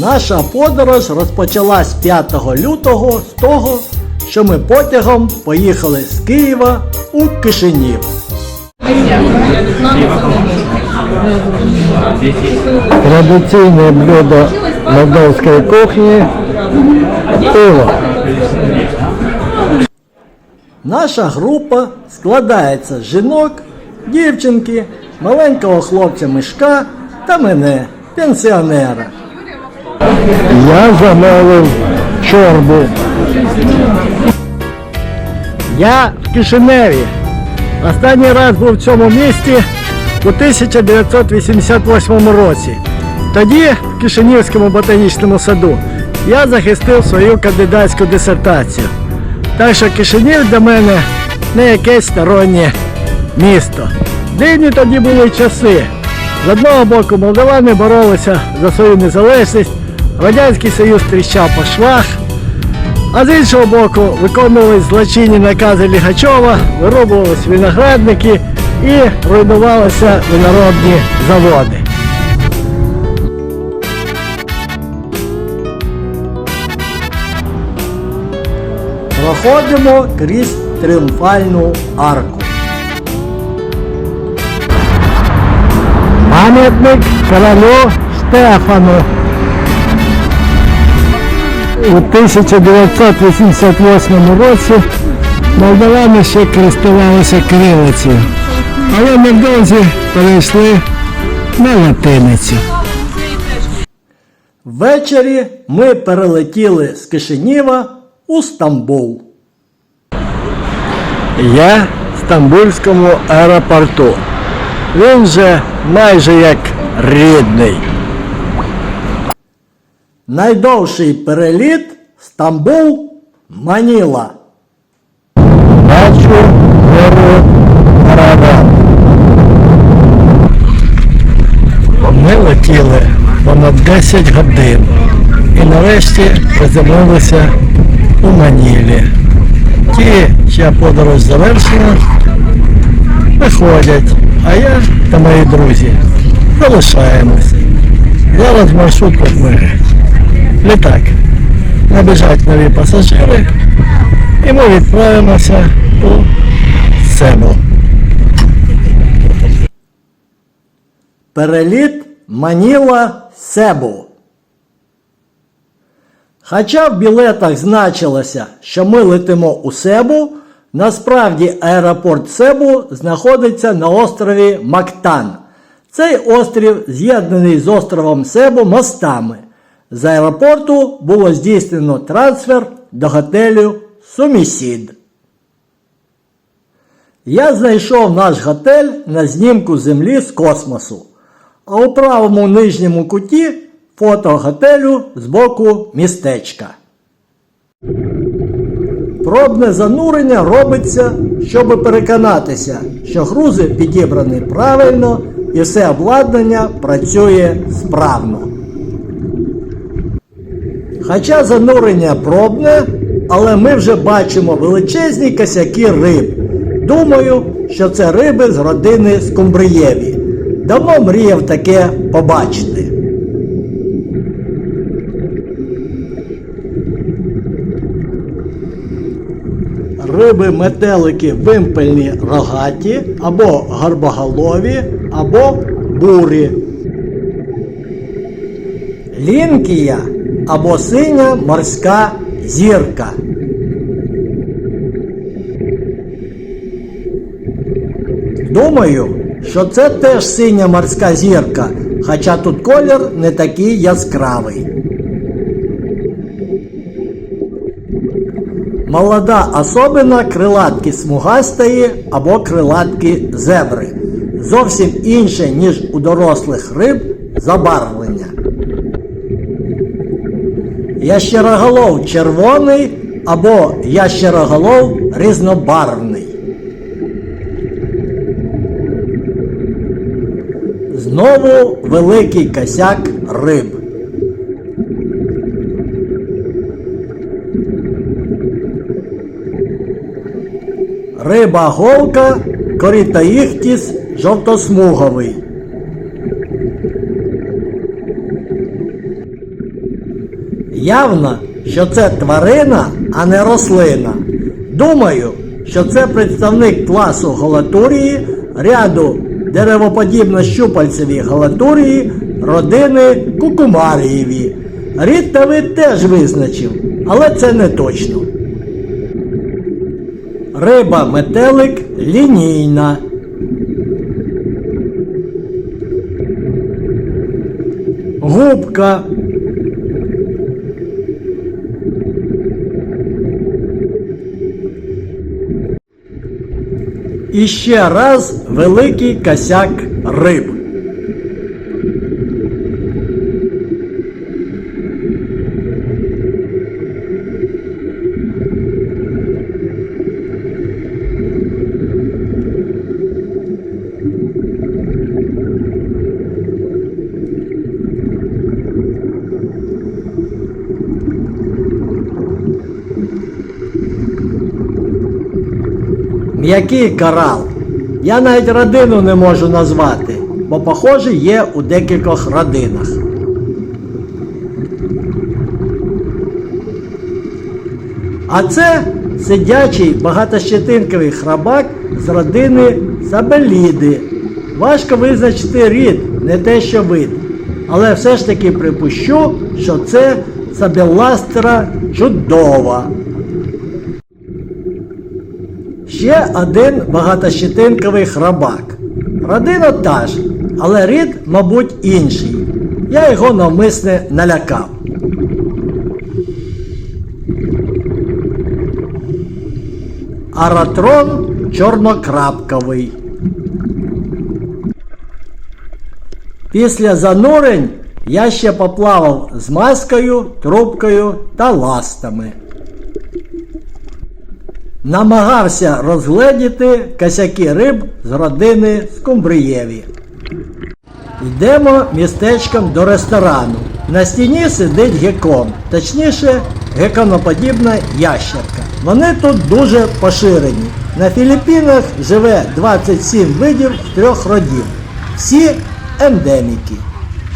Наша подорож розпочалась 5 лютого з того, що ми потягом поїхали з Києва у Кишинів. Традиційне блюдо молдовської кухні пиво. Наша група складається з жінок, дівчинки маленького хлопця мишка та мене, пенсіонера. Я замовив чорбу. Я в Кишиневі. Останній раз був в цьому місті у 1988 році. Тоді в Кишинівському ботанічному саду я захистив свою кандидатську дисертацію. Так що Кишинів для мене не якесь стороннє місто. Дивні тоді були часи. З одного боку молдавани боролися за свою незалежність, Радянський Союз тріщав по швах, а з іншого боку виконувались злочинні накази Лігачова, вирубувались виноградники і руйнувалися виноробні заводи. Проходимо крізь тріумфальну арку. Пам'ятник королю Штефану. У 1988 році молдавани ще користувалися кирилицею, але невдовзі перейшли на латиницю. Ввечері ми перелетіли з Кишиніва у Стамбул. Я в Стамбульському аеропорту. Він же майже як рідний. Найдовший переліт Стамбул Маніла. Бачу гору Арават. Ми летіли понад 10 годин і нарешті приземлилися у Манілі. Ті, чия подорож завершена, виходять, а я та мої друзі залишаємось. Зараз маршрут ми літак. Набіжать нові пасажири і ми відправимося у Себу. Переліт Маніла Себу. Хоча в білетах значилося, що ми летимо у Себу, насправді аеропорт Себу знаходиться на острові Мактан. Цей острів з'єднаний з островом Себу мостами. З аеропорту було здійснено трансфер до готелю Сумісід. Я знайшов наш готель на знімку землі з космосу. А у правому нижньому куті фото готелю з боку містечка. Пробне занурення робиться, щоб переконатися, що грузи підібрані правильно і все обладнання працює справно. Хоча занурення пробне, але ми вже бачимо величезні косяки риб. Думаю, що це риби з родини Скумбриєві. Давно мріяв таке побачити. Риби метелики вимпельні рогаті, або гарбоголові, або бурі. Лінкія або синя морська зірка. Думаю, що це теж синя морська зірка, хоча тут колір не такий яскравий. Молода особина крилатки смугастої або крилатки зебри. Зовсім інше, ніж у дорослих риб, забарвлення. Ящероголов червоний або ящероголов різнобарвний. Знову великий косяк риб. Риба голка корітаїхтіс жовтосмуговий. Явно, що це тварина, а не рослина. Думаю, що це представник класу галатурії, ряду деревоподібно-щупальцеві галатурії, родини кукумарієві. Рід та вид теж визначив, але це не точно. Риба метелик лінійна. Губка. І ще раз великий косяк риб. М'який корал. Я навіть родину не можу назвати, бо похоже є у декількох родинах. А це сидячий багатощетинковий храбак з родини Сабеліди. Важко визначити рід, не те що вид. Але все ж таки припущу, що це Сабеластера чудова. Ще один багатощетинковий храбак. Родина та ж, але рід, мабуть, інший. Я його навмисне налякав. Аратрон чорнокрапковий. Після занурень я ще поплавав з маскою, трубкою та ластами. Намагався розгледіти косяки риб з родини Скумбриєві. Йдемо містечком до ресторану. На стіні сидить гекон, точніше, геконоподібна ящерка. Вони тут дуже поширені. На Філіппінах живе 27 видів трьох родів. Всі ендеміки.